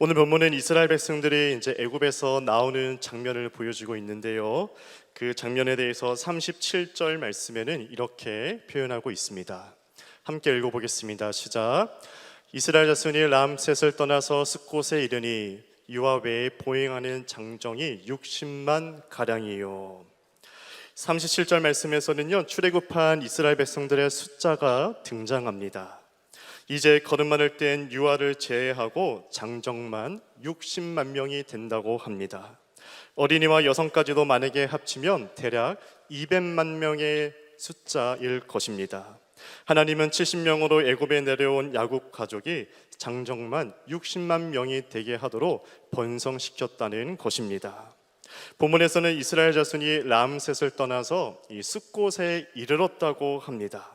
오늘 본문은 이스라엘 백성들이 이제 애굽에서 나오는 장면을 보여주고 있는데요. 그 장면에 대해서 37절 말씀에는 이렇게 표현하고 있습니다. 함께 읽어보겠습니다. 시작. 이스라엘 자손이 람셋을 떠나서 숫곳에 이르니 유아 외에 보행하는 장정이 60만 가량이요. 37절 말씀에서는요 출애굽한 이스라엘 백성들의 숫자가 등장합니다. 이제 걸음만을 뗀 유아를 제외하고 장정만 60만 명이 된다고 합니다. 어린이와 여성까지도 만약에 합치면 대략 200만 명의 숫자일 것입니다. 하나님은 70명으로 애굽에 내려온 야곱 가족이 장정만 60만 명이 되게 하도록 번성시켰다는 것입니다. 본문에서는 이스라엘 자손이 람셋을 떠나서 이 숲곳에 이르렀다고 합니다.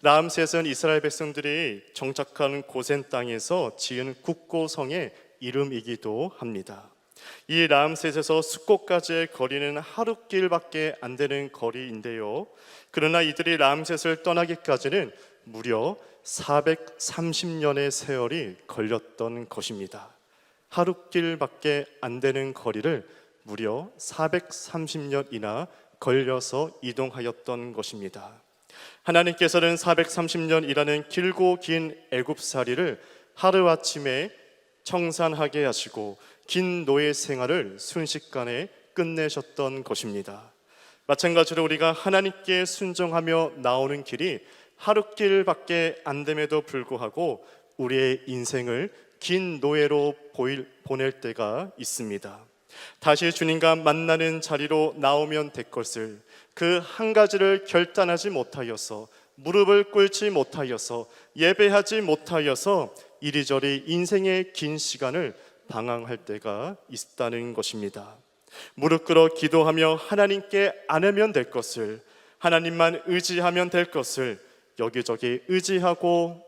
람셋은 이스라엘 백성들이 정착한 고센 땅에서 지은 국고성의 이름이기도 합니다. 이 람셋에서 숲곳까지의 거리는 하루길밖에 안 되는 거리인데요. 그러나 이들이 람셋을 떠나기까지는 무려 430년의 세월이 걸렸던 것입니다. 하루길밖에 안 되는 거리를 무려 430년이나 걸려서 이동하였던 것입니다. 하나님께서는 430년이라는 길고 긴 애굽살이를 하루아침에 청산하게 하시고 긴 노예 생활을 순식간에 끝내셨던 것입니다. 마찬가지로 우리가 하나님께 순종하며 나오는 길이 하루길밖에 안 됨에도 불구하고 우리의 인생을 긴 노예로 보일, 보낼 때가 있습니다. 다시 주님과 만나는 자리로 나오면 될 것을 그 한 가지를 결단하지 못하여서 무릎을 꿇지 못하여서 예배하지 못하여서 이리저리 인생의 긴 시간을 방황할 때가 있다는 것입니다. 무릎 꿇어 기도하며 하나님께 안으면 될 것을 하나님만 의지하면 될 것을 여기저기 의지하고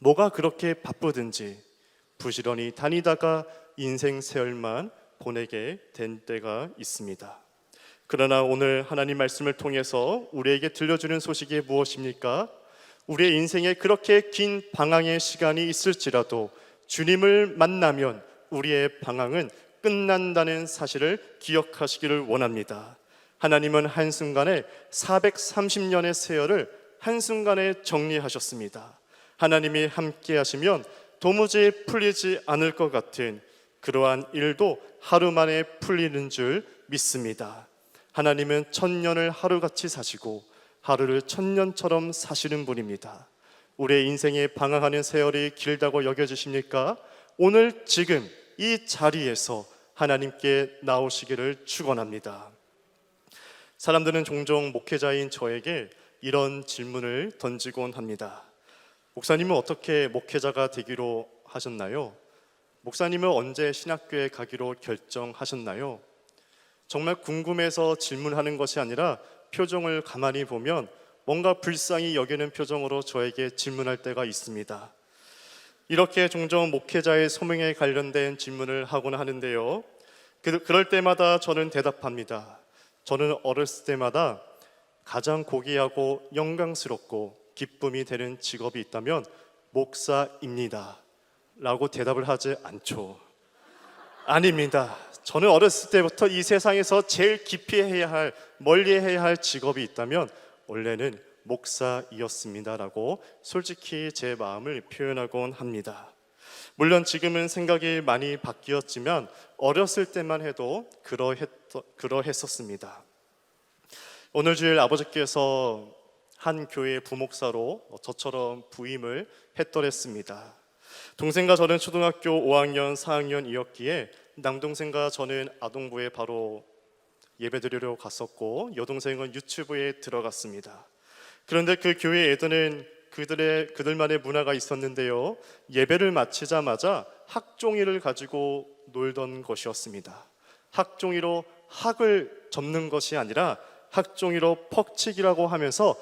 뭐가 그렇게 바쁘든지 부지런히 다니다가 인생 세월만 보내게 된 때가 있습니다. 그러나 오늘 하나님 말씀을 통해서 우리에게 들려주는 소식이 무엇입니까? 우리의 인생에 그렇게 긴 방황의 시간이 있을지라도 주님을 만나면 우리의 방황은 끝난다는 사실을 기억하시기를 원합니다. 하나님은 한순간에 430년의 세월을 한순간에 정리하셨습니다. 하나님이 함께 하시면 도무지 풀리지 않을 것 같은 그러한 일도 하루 만에 풀리는 줄 믿습니다. 하나님은 천년을 하루같이 사시고 하루를 천년처럼 사시는 분입니다. 우리의 인생에 방황하는 세월이 길다고 여겨지십니까? 오늘 지금 이 자리에서 하나님께 나오시기를 축원합니다. 사람들은 종종 목회자인 저에게 이런 질문을 던지곤 합니다. 목사님은 어떻게 목회자가 되기로 하셨나요? 목사님은 언제 신학교에 가기로 결정하셨나요? 정말 궁금해서 질문하는 것이 아니라 표정을 가만히 보면 뭔가 불쌍히 여기는 표정으로 저에게 질문할 때가 있습니다. 이렇게 종종 목회자의 소명에 관련된 질문을 하곤 하는데요. 그- 그럴 때마다 저는 대답합니다. 저는 어렸을 때마다 가장 고귀하고 영광스럽고 기쁨이 되는 직업이 있다면 목사입니다. 라고 대답을 하지 않죠. 아닙니다. 저는 어렸을 때부터 이 세상에서 제일 깊이 해야 할, 멀리 해야 할 직업이 있다면 원래는 목사이었습니다라고 솔직히 제 마음을 표현하곤 합니다. 물론 지금은 생각이 많이 바뀌었지만 어렸을 때만 해도 그러했, 그러했었습니다. 오늘 주일 아버지께서 한 교회 부목사로 저처럼 부임을 했더랬습니다. 동생과 저는 초등학교 5학년, 4학년이었기에 남동생과 저는 아동부에 바로 예배드리러 갔었고 여동생은 유치부에 들어갔습니다. 그런데 그 교회 애들은 그들의 그들만의 문화가 있었는데요. 예배를 마치자마자 학종이를 가지고 놀던 것이었습니다. 학종이로 학을 접는 것이 아니라 학종이로 퍽치기라고 하면서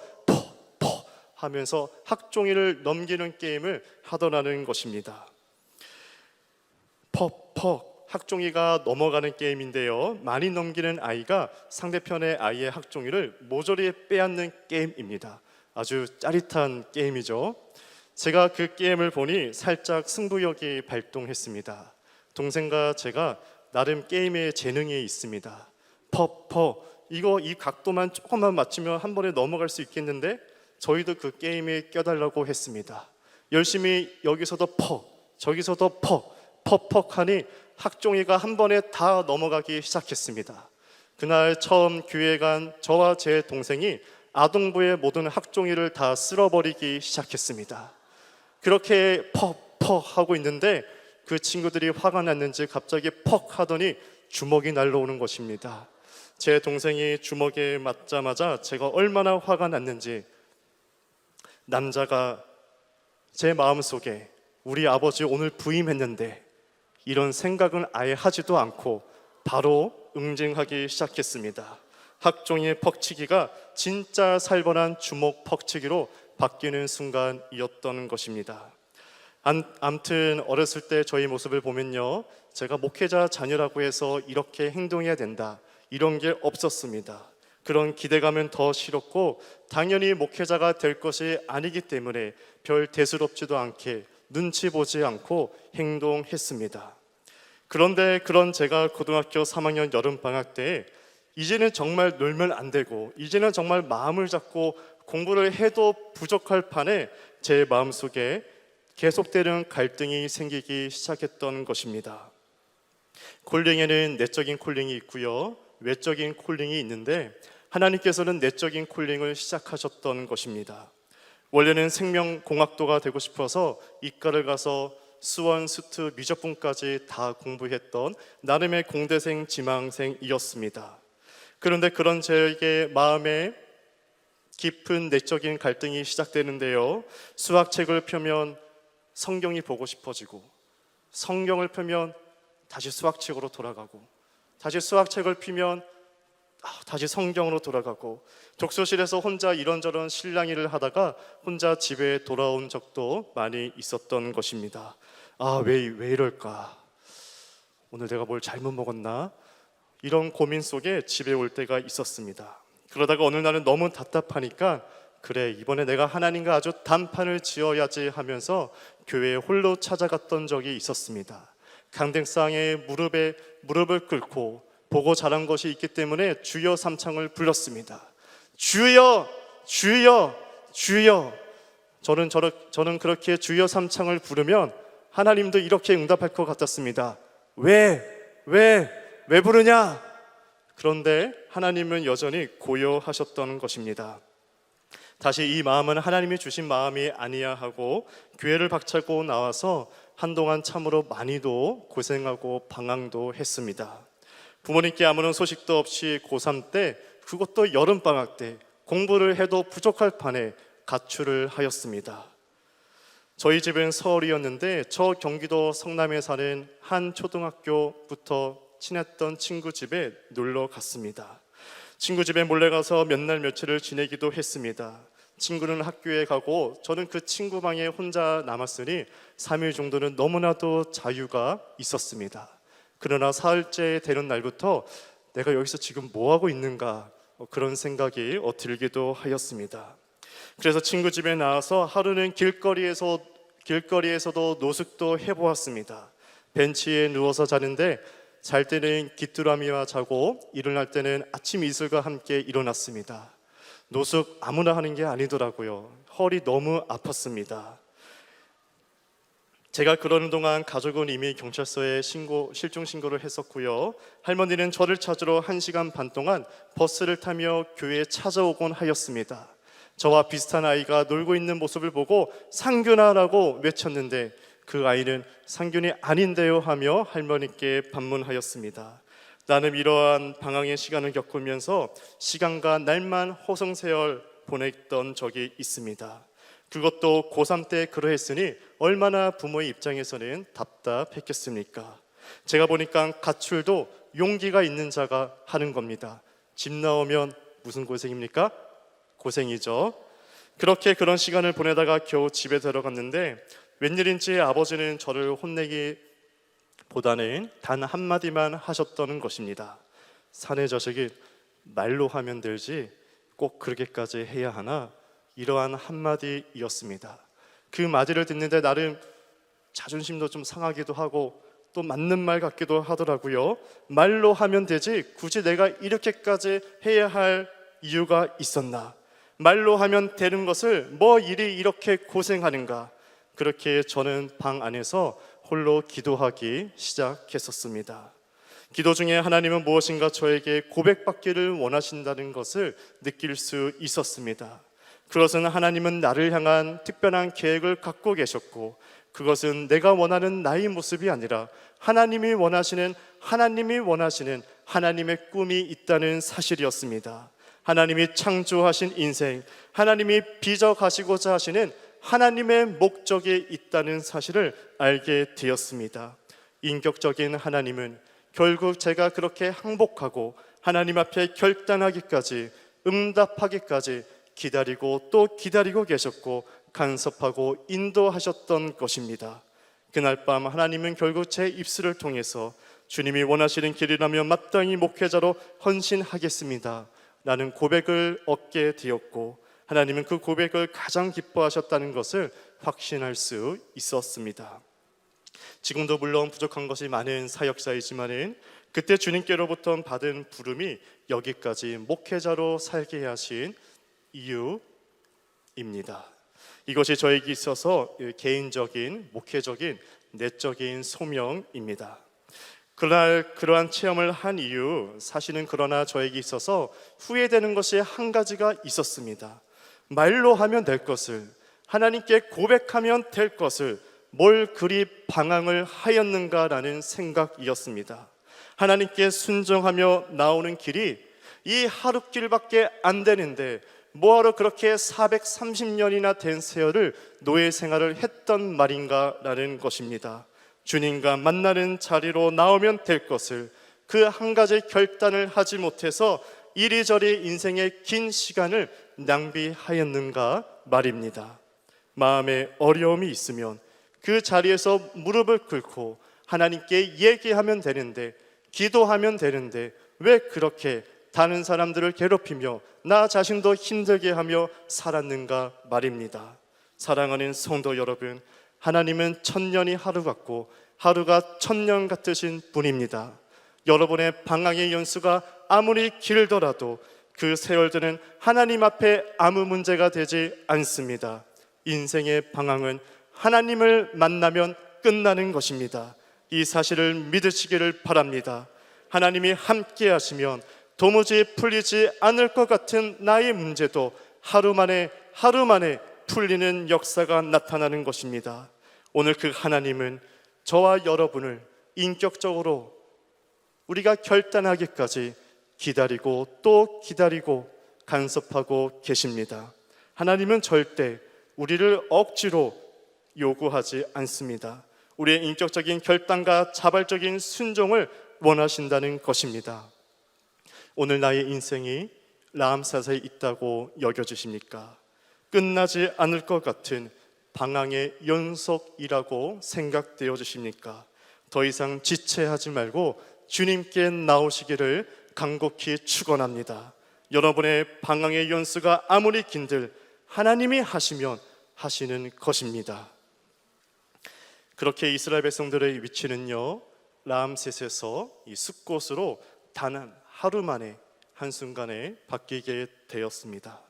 하면서 학종이를 넘기는 게임을 하더라는 것입니다. 퍽퍽 학종이가 넘어가는 게임인데요. 많이 넘기는 아이가 상대편의 아이의 학종이를 모조리 빼앗는 게임입니다. 아주 짜릿한 게임이죠. 제가 그 게임을 보니 살짝 승부욕이 발동했습니다. 동생과 제가 나름 게임에 재능이 있습니다. 퍼퍼 이거 이 각도만 조금만 맞추면 한 번에 넘어갈 수 있겠는데 저희도 그 게임에 껴달라고 했습니다. 열심히 여기서도 퍼 저기서도 퍼 퍽퍽하니 학종이가 한 번에 다 넘어가기 시작했습니다. 그날 처음 교회 간 저와 제 동생이 아동부의 모든 학종이를 다 쓸어버리기 시작했습니다. 그렇게 퍽퍽 하고 있는데 그 친구들이 화가 났는지 갑자기 퍽 하더니 주먹이 날라오는 것입니다. 제 동생이 주먹에 맞자마자 제가 얼마나 화가 났는지 남자가 제 마음속에 우리 아버지 오늘 부임했는데 이런 생각은 아예 하지도 않고 바로 응징하기 시작했습니다. 학종의 퍽치기가 진짜 살벌한 주먹 퍽치기로 바뀌는 순간이었던 것입니다. 암- 암튼 어렸을 때 저희 모습을 보면요. 제가 목회자 자녀라고 해서 이렇게 행동해야 된다. 이런 게 없었습니다. 그런 기대감은 더 싫었고 당연히 목회자가 될 것이 아니기 때문에 별 대수롭지도 않게 눈치 보지 않고 행동했습니다. 그런데 그런 제가 고등학교 3학년 여름 방학 때 이제는 정말 놀면 안 되고 이제는 정말 마음을 잡고 공부를 해도 부족할 판에 제 마음속에 계속되는 갈등이 생기기 시작했던 것입니다. 콜링에는 내적인 콜링이 있고요. 외적인 콜링이 있는데 하나님께서는 내적인 콜링을 시작하셨던 것입니다. 원래는 생명공학도가 되고 싶어서 이과를 가서 수원, 수트, 미적분까지 다 공부했던 나름의 공대생 지망생이었습니다. 그런데 그런 저에게 마음에 깊은 내적인 갈등이 시작되는데요. 수학책을 펴면 성경이 보고 싶어지고 성경을 펴면 다시 수학책으로 돌아가고 다시 수학책을 피면 아, 다시 성경으로 돌아가고 독서실에서 혼자 이런저런 실랑이를 하다가 혼자 집에 돌아온 적도 많이 있었던 것입니다. 아, 왜, 왜 이럴까? 오늘 내가 뭘 잘못 먹었나? 이런 고민 속에 집에 올 때가 있었습니다. 그러다가 어느 날은 너무 답답하니까 그래 이번에 내가 하나님과 아주 단판을 지어야지 하면서 교회에 홀로 찾아갔던 적이 있었습니다. 강등상에 무릎에 무릎을 꿇고 보고 자란 것이 있기 때문에 주여 삼창을 불렀습니다. 주여 주여 주여 저는 저렇, 저는 그렇게 주여 삼창을 부르면 하나님도 이렇게 응답할 것 같았습니다. 왜? 왜? 왜 부르냐? 그런데 하나님은 여전히 고요하셨던 것입니다. 다시 이 마음은 하나님이 주신 마음이 아니야 하고 교회를 박차고 나와서 한동안 참으로 많이도 고생하고 방황도 했습니다. 부모님께 아무런 소식도 없이 고3 때 그것도 여름방학 때 공부를 해도 부족할 판에 가출을 하였습니다. 저희 집은 서울이었는데 저 경기도 성남에 사는 한 초등학교부터 친했던 친구 집에 놀러 갔습니다. 친구 집에 몰래 가서 몇 날 며칠을 지내기도 했습니다. 친구는 학교에 가고 저는 그 친구 방에 혼자 남았으니 3일 정도는 너무나도 자유가 있었습니다. 그러나 사흘째 되는 날부터 내가 여기서 지금 뭐 하고 있는가 어, 그런 생각이 어, 들기도 하였습니다. 그래서 친구 집에 나와서 하루는 길거리에서 길거리에서도 노숙도 해보았습니다. 벤치에 누워서 자는데 잘 때는 귀뚜라미와 자고 일어날 때는 아침 이슬과 함께 일어났습니다. 노숙 아무나 하는 게 아니더라고요. 허리 너무 아팠습니다. 제가 그러는 동안 가족은 이미 경찰서에 신고 실종 신고를 했었고요. 할머니는 저를 찾으러 한 시간 반 동안 버스를 타며 교회에 찾아오곤 하였습니다. 저와 비슷한 아이가 놀고 있는 모습을 보고 상균아라고 외쳤는데 그 아이는 상균이 아닌데요 하며 할머니께 반문하였습니다. 나는 이러한 방황의 시간을 겪으면서 시간과 날만 호성세월 보냈던 적이 있습니다. 그것도 고3 때 그러했으니 얼마나 부모의 입장에서는 답답했겠습니까? 제가 보니까 가출도 용기가 있는 자가 하는 겁니다. 집 나오면 무슨 고생입니까? 고생이죠. 그렇게 그런 시간을 보내다가 겨우 집에 들어갔는데 웬일인지 아버지는 저를 혼내기 보다는 단 한마디만 하셨다는 것입니다. 사내 자식이 말로 하면 되지 꼭 그렇게까지 해야 하나 이러한 한마디였습니다. 그 맞이를 듣는데 나름 자존심도 좀 상하기도 하고 또 맞는 말 같기도 하더라고요. 말로 하면 되지 굳이 내가 이렇게까지 해야 할 이유가 있었나? 말로 하면 되는 것을 뭐 일이 이렇게 고생하는가? 그렇게 저는 방 안에서 홀로 기도하기 시작했었습니다. 기도 중에 하나님은 무엇인가 저에게 고백받기를 원하신다는 것을 느낄 수 있었습니다. 그것은 하나님은 나를 향한 특별한 계획을 갖고 계셨고 그것은 내가 원하는 나의 모습이 아니라 하나님이 원하시는 하나님이 원하시는 하나님의 꿈이 있다는 사실이었습니다. 하나님이 창조하신 인생, 하나님이 빚어가시고자 하시는 하나님의 목적이 있다는 사실을 알게 되었습니다. 인격적인 하나님은 결국 제가 그렇게 항복하고 하나님 앞에 결단하기까지 응답하기까지 기다리고 또 기다리고 계셨고 간섭하고 인도하셨던 것입니다. 그날 밤 하나님은 결국 제 입술을 통해서 주님이 원하시는 길이라면 마땅히 목회자로 헌신하겠습니다. 라는 고백을 얻게 되었고 하나님은 그 고백을 가장 기뻐하셨다는 것을 확신할 수 있었습니다. 지금도 물론 부족한 것이 많은 사역자이지만은 그때 주님께로부터 받은 부름이 여기까지 목회자로 살게 하신 이유입니다. 이것이 저에게 있어서 개인적인 목회적인 내적인 소명입니다. 그날 그러한 체험을 한 이유 사실은 그러나 저에게 있어서 후회되는 것이 한 가지가 있었습니다. 말로 하면 될 것을 하나님께 고백하면 될 것을 뭘 그리 방황을 하였는가라는 생각이었습니다. 하나님께 순종하며 나오는 길이 이 하루 길밖에 안 되는데 뭐하러 그렇게 430년이나 된 세월을 노예 생활을 했던 말인가라는 것입니다. 주님과 만나는 자리로 나오면 될 것을 그 한 가지 결단을 하지 못해서 이리저리 인생의 긴 시간을 낭비하였는가 말입니다. 마음에 어려움이 있으면 그 자리에서 무릎을 꿇고 하나님께 얘기하면 되는데 기도하면 되는데 왜 그렇게 다른 사람들을 괴롭히며 나 자신도 힘들게 하며 살았는가 말입니다. 사랑하는 성도 여러분, 하나님은 천년이 하루 같고 하루가 천년 같으신 분입니다. 여러분의 방황의 연수가 아무리 길더라도 그 세월들은 하나님 앞에 아무 문제가 되지 않습니다. 인생의 방황은 하나님을 만나면 끝나는 것입니다. 이 사실을 믿으시기를 바랍니다. 하나님이 함께 하시면 도무지 풀리지 않을 것 같은 나의 문제도 하루 만에 하루 만에 풀리는 역사가 나타나는 것입니다. 오늘 그 하나님은 저와 여러분을 인격적으로 우리가 결단하기까지 기다리고 또 기다리고 간섭하고 계십니다. 하나님은 절대 우리를 억지로 요구하지 않습니다. 우리의 인격적인 결단과 자발적인 순종을 원하신다는 것입니다. 오늘 나의 인생이 라암사사에 있다고 여겨주십니까? 끝나지 않을 것 같은 방황의 연속이라고 생각되어 주십니까? 더 이상 지체하지 말고 주님께 나오시기를 간곡히 축원합니다. 여러분의 방황의 연수가 아무리 긴들 하나님이 하시면 하시는 것입니다. 그렇게 이스라엘 백성들의 위치는요 라암셋에서 이 숲곳으로 단 하루 만에 한순간에 바뀌게 되었습니다.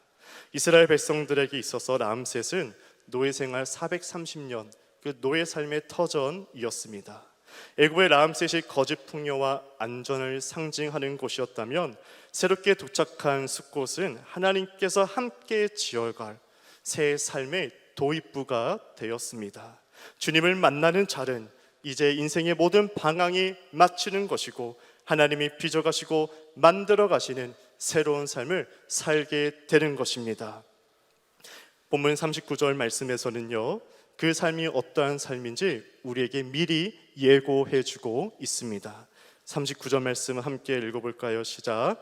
이스라엘 백성들에게 있어서 라암셋은 노예 생활 430년 그 노예 삶의 터전이었습니다. 애굽의 라암셋이 거짓 풍요와 안전을 상징하는 곳이었다면 새롭게 도착한 숲곳은 하나님께서 함께 지어갈 새 삶의 도입부가 되었습니다. 주님을 만나는 자는 이제 인생의 모든 방황이 마치는 것이고 하나님이 빚어가시고 만들어 가시는 새로운 삶을 살게 되는 것입니다. 본문 39절 말씀에서는요. 그 삶이 어떠한 삶인지 우리에게 미리 예고해 주고 있습니다. 39절 말씀 함께 읽어 볼까요? 시작.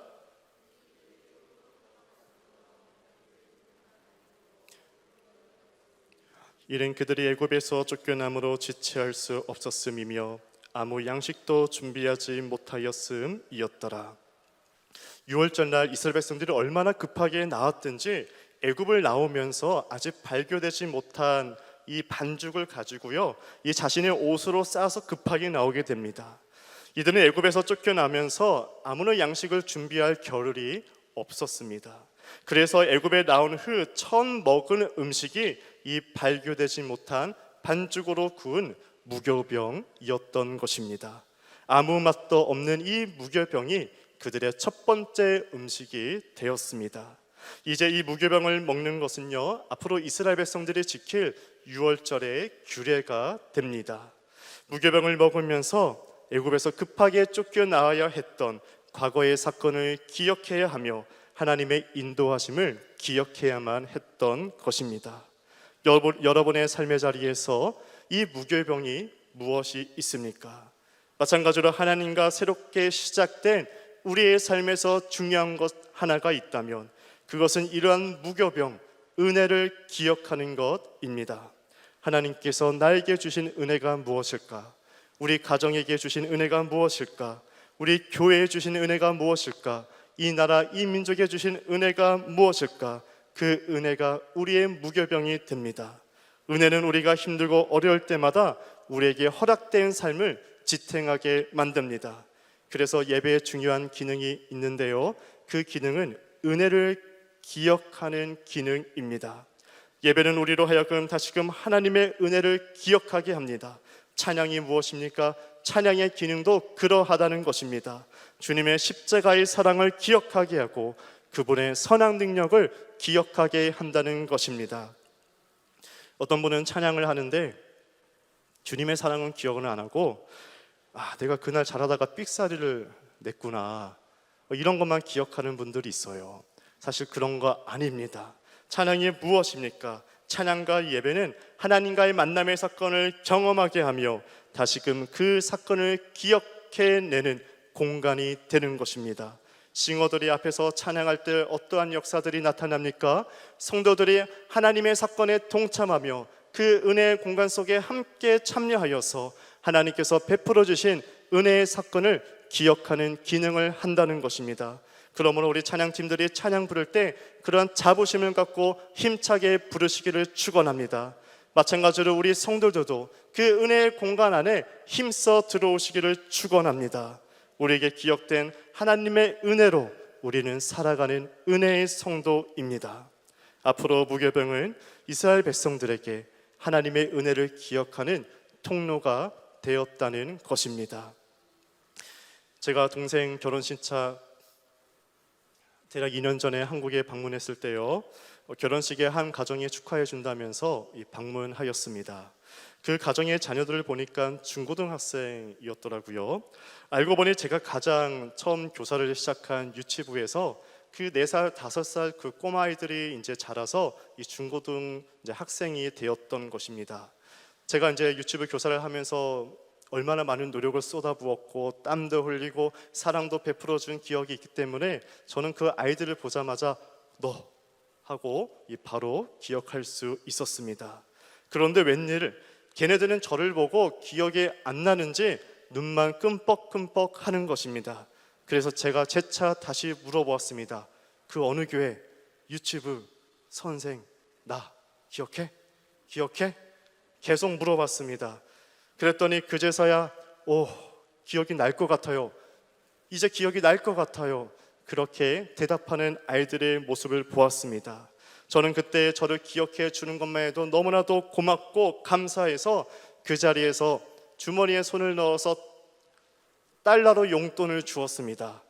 이는 그들이 애굽에서 쫓겨남으로 지체할 수 없었음이며 아무 양식도 준비하지 못하였음이었더라. 6월절 날 이스라엘 백성들이 얼마나 급하게 나왔든지 애굽을 나오면서 아직 발교되지 못한 이 반죽을 가지고요. 이 자신의 옷으로 싸서 급하게 나오게 됩니다. 이들은 애굽에서 쫓겨나면서 아무런 양식을 준비할 겨를이 없었습니다. 그래서 애굽에 나온 후 처음 먹은 음식이 이 발교되지 못한 반죽으로 구운 무교병이었던 것입니다. 아무 맛도 없는 이 무교병이 그들의 첫 번째 음식이 되었습니다. 이제 이 무교병을 먹는 것은요 앞으로 이스라엘 백성들이 지킬 유월절의 규례가 됩니다. 무교병을 먹으면서 애굽에서 급하게 쫓겨나와야 했던 과거의 사건을 기억해야 하며 하나님의 인도하심을 기억해야만 했던 것입니다. 여러분, 여러분의 삶의 자리에서 이 무교병이 무엇이 있습니까? 마찬가지로 하나님과 새롭게 시작된 우리의 삶에서 중요한 것 하나가 있다면 그것은 이러한 무교병, 은혜를 기억하는 것입니다. 하나님께서 나에게 주신 은혜가 무엇일까? 우리 가정에게 주신 은혜가 무엇일까? 우리 교회에 주신 은혜가 무엇일까? 이 나라 이 민족에 주신 은혜가 무엇일까? 그 은혜가 우리의 무교병이 됩니다. 은혜는 우리가 힘들고 어려울 때마다 우리에게 허락된 삶을 지탱하게 만듭니다. 그래서 예배에 중요한 기능이 있는데요. 그 기능은 은혜를 기억하는 기능입니다. 예배는 우리로 하여금 다시금 하나님의 은혜를 기억하게 합니다. 찬양이 무엇입니까? 찬양의 기능도 그러하다는 것입니다. 주님의 십자가의 사랑을 기억하게 하고 그분의 선한 능력을 기억하게 한다는 것입니다. 어떤 분은 찬양을 하는데 주님의 사랑은 기억은 안 하고 아, 내가 그날 잘하다가 삑사리를 냈구나. 뭐 이런 것만 기억하는 분들이 있어요. 사실 그런 거 아닙니다. 찬양이 무엇입니까? 찬양과 예배는 하나님과의 만남의 사건을 경험하게 하며 다시금 그 사건을 기억해내는 공간이 되는 것입니다. 싱어들이 앞에서 찬양할 때 어떠한 역사들이 나타납니까? 성도들이 하나님의 사건에 동참하며 그 은혜의 공간 속에 함께 참여하여서 하나님께서 베풀어 주신 은혜의 사건을 기억하는 기능을 한다는 것입니다. 그러므로 우리 찬양팀들이 찬양 부를 때 그러한 자부심을 갖고 힘차게 부르시기를 축원합니다. 마찬가지로 우리 성도들도 그 은혜의 공간 안에 힘써 들어오시기를 축원합니다. 우리에게 기억된 하나님의 은혜로 우리는 살아가는 은혜의 성도입니다. 앞으로 무교병은 이스라엘 백성들에게 하나님의 은혜를 기억하는 통로가 되었다는 것입니다. 제가 동생 결혼 신차 대략 2년 전에 한국에 방문했을 때요. 어, 결혼식에 한 가정이 축하해 준다면서 이 방문하였습니다. 그 가정의 자녀들을 보니까 중고등학생이었더라고요. 알고 보니 제가 가장 처음 교사를 시작한 유치부에서 그네살 다섯 살그 꼬마아이들이 이제 자라서 이 중고등 이제 학생이 되었던 것입니다. 제가 이제 유치부 교사를 하면서 얼마나 많은 노력을 쏟아부었고 땀도 흘리고 사랑도 베풀어 준 기억이 있기 때문에 저는 그 아이들을 보자마자 너 하고 이 바로 기억할 수 있었습니다. 그런데 웬일 걔네들은 저를 보고 기억이 안 나는지 눈만 끔뻑끔뻑 하는 것입니다. 그래서 제가 재차 다시 물어보았습니다. 그 어느 교회 유치부 선생 나 기억해? 기억해? 계속 물어봤습니다. 그랬더니 그제서야 오 기억이 날 것 같아요. 이제 기억이 날 것 같아요. 그렇게 대답하는 아이들의 모습을 보았습니다. 저는 그때 저를 기억해 주는 것만 해도 너무나도 고맙고 감사해서 그 자리에서 주머니에 손을 넣어서 달러로 용돈을 주었습니다.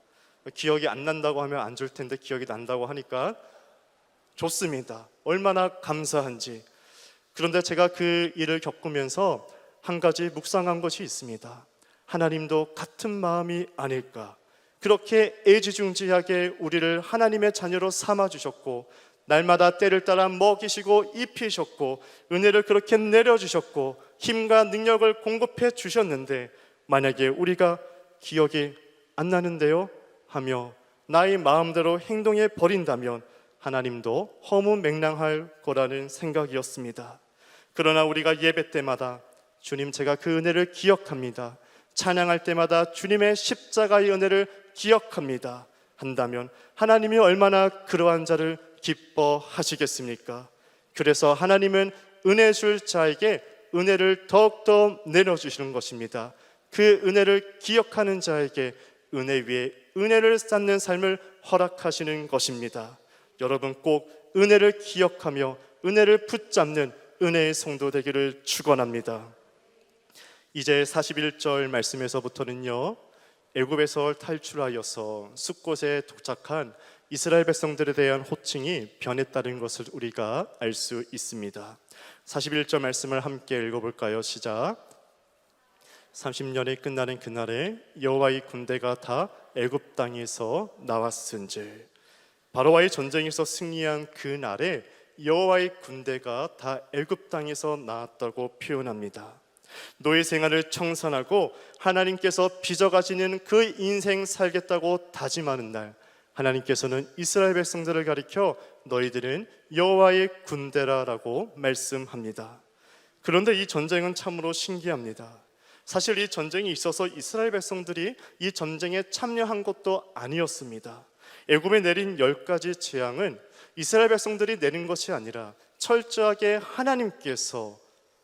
기억이 안 난다고 하면 안 줄 텐데 기억이 난다고 하니까 좋습니다. 얼마나 감사한지. 그런데 제가 그 일을 겪으면서 한 가지 묵상한 것이 있습니다. 하나님도 같은 마음이 아닐까. 그렇게 애지중지하게 우리를 하나님의 자녀로 삼아 주셨고 날마다 때를 따라 먹이시고 입히셨고 은혜를 그렇게 내려 주셨고 힘과 능력을 공급해 주셨는데 만약에 우리가 기억이 안 나는데요 하며 나의 마음대로 행동해 버린다면 하나님도 허무 맹랑할 거라는 생각이었습니다. 그러나 우리가 예배 때마다 주님 제가 그 은혜를 기억합니다. 찬양할 때마다 주님의 십자가의 은혜를 기억합니다. 한다면 하나님이 얼마나 그러한 자를 기뻐하시겠습니까? 그래서 하나님은 은혜 줄 자에게 은혜를 더욱더 내려주시는 것입니다. 그 은혜를 기억하는 자에게 은혜 위에 은혜를 쌓는 삶을 허락하시는 것입니다. 여러분 꼭 은혜를 기억하며 은혜를 붙잡는 은혜의 성도 되기를 축원합니다. 이제 41절 말씀에서부터는요. 애굽에서 탈출하여서 숲곳에 도착한 이스라엘 백성들에 대한 호칭이 변했다는 것을 우리가 알 수 있습니다. 41절 말씀을 함께 읽어볼까요? 시작. 30년이 끝나는 그날에 여호와의 군대가 다 애굽 땅에서 나왔은즉 바로와의 전쟁에서 승리한 그 날에 여호와의 군대가 다 애굽 땅에서 나왔다고 표현합니다. 노예 생활을 청산하고 하나님께서 빚어가지는 그 인생 살겠다고 다짐하는 날 하나님께서는 이스라엘 백성들을 가리켜 너희들은 여호와의 군대라라고 말씀합니다. 그런데 이 전쟁은 참으로 신기합니다. 사실 이 전쟁이 있어서 이스라엘 백성들이 이 전쟁에 참여한 것도 아니었습니다. 애굽에 내린 열 가지 재앙은 이스라엘 백성들이 내린 것이 아니라 철저하게 하나님께서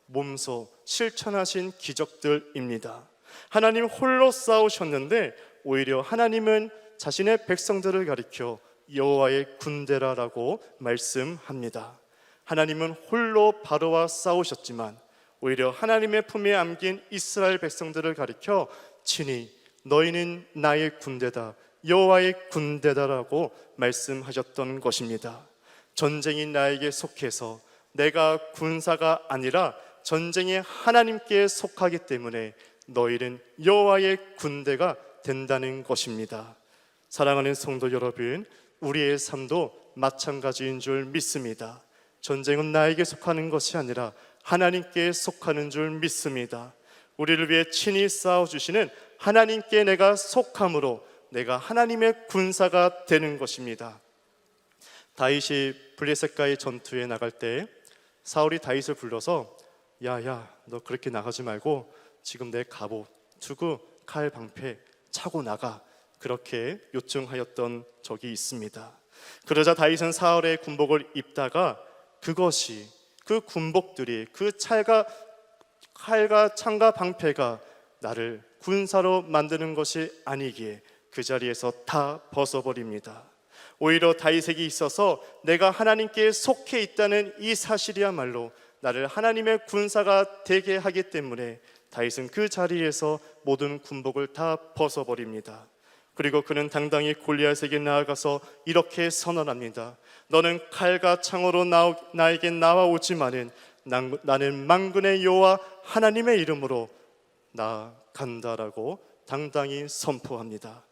몸소 실천하신 기적들입니다. 하나님 홀로 싸우셨는데 오히려 하나님은 자신의 백성들을 가리켜 여호와의 군대라라고 말씀합니다. 하나님은 홀로 바로와 싸우셨지만 오히려 하나님의 품에 안긴 이스라엘 백성들을 가리켜 친히 너희는 나의 군대다 여호와의 군대다라고 말씀하셨던 것입니다. 전쟁이 나에게 속해서 내가 군사가 아니라 전쟁이 하나님께 속하기 때문에 너희는 여호와의 군대가 된다는 것입니다. 사랑하는 성도 여러분, 우리의 삶도 마찬가지인 줄 믿습니다. 전쟁은 나에게 속하는 것이 아니라 하나님께 속하는 줄 믿습니다. 우리를 위해 친히 싸워 주시는 하나님께 내가 속함으로 내가 하나님의 군사가 되는 것입니다. 다윗이 블레셋과의 전투에 나갈 때 사울이 다윗을 불러서 야야 너 그렇게 나가지 말고 지금 내 갑옷 투구 칼 방패 차고 나가 그렇게 요청하였던 적이 있습니다. 그러자 다윗은 사울의 군복을 입다가 그것이 그 군복들이 그 찰과 칼과 창과 방패가 나를 군사로 만드는 것이 아니기에 그 자리에서 다 벗어버립니다. 오히려 다윗에게 있어서 내가 하나님께 속해 있다는 이 사실이야말로 나를 하나님의 군사가 되게 하기 때문에 다윗은 그 자리에서 모든 군복을 다 벗어버립니다. 그리고 그는 당당히 골리앗에게 나아가서 이렇게 선언합니다. 너는 칼과 창으로 나, 나에게 나와오지만은 난, 나는 만군의 여호와 하나님의 이름으로 나간다라고 당당히 선포합니다.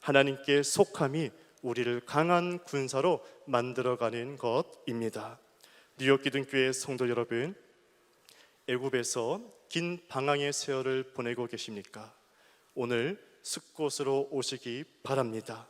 하나님께 속함이 우리를 강한 군사로 만들어가는 것입니다. 뉴욕 기둥교회 성도 여러분, 애굽에서 긴 방황의 세월을 보내고 계십니까? 오늘 숲곳으로 오시기 바랍니다.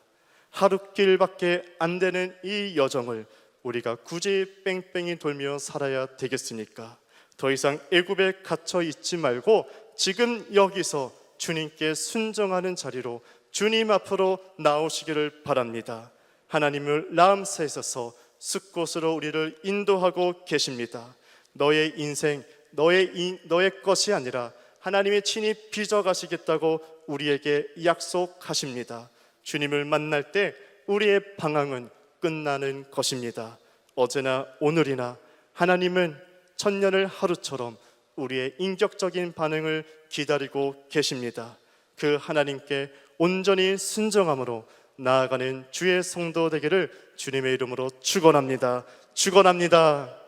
하루길밖에 안 되는 이 여정을 우리가 굳이 뺑뺑이 돌며 살아야 되겠습니까? 더 이상 애굽에 갇혀 있지 말고 지금 여기서 주님께 순정하는 자리로 주님 앞으로 나오시기를 바랍니다. 하나님을 라암사에서 숲곳으로 우리를 인도하고 계십니다. 너의 인생, 너의 인, 너의 것이 아니라 하나님의 친히 빚어 가시겠다고 우리에게 약속하십니다. 주님을 만날 때 우리의 방황은 끝나는 것입니다. 어제나 오늘이나 하나님은 천년을 하루처럼 우리의 인격적인 반응을 기다리고 계십니다. 그 하나님께 온전히 순정함으로 나아가는 주의 성도 되기를 주님의 이름으로 축원합니다. 축원합니다.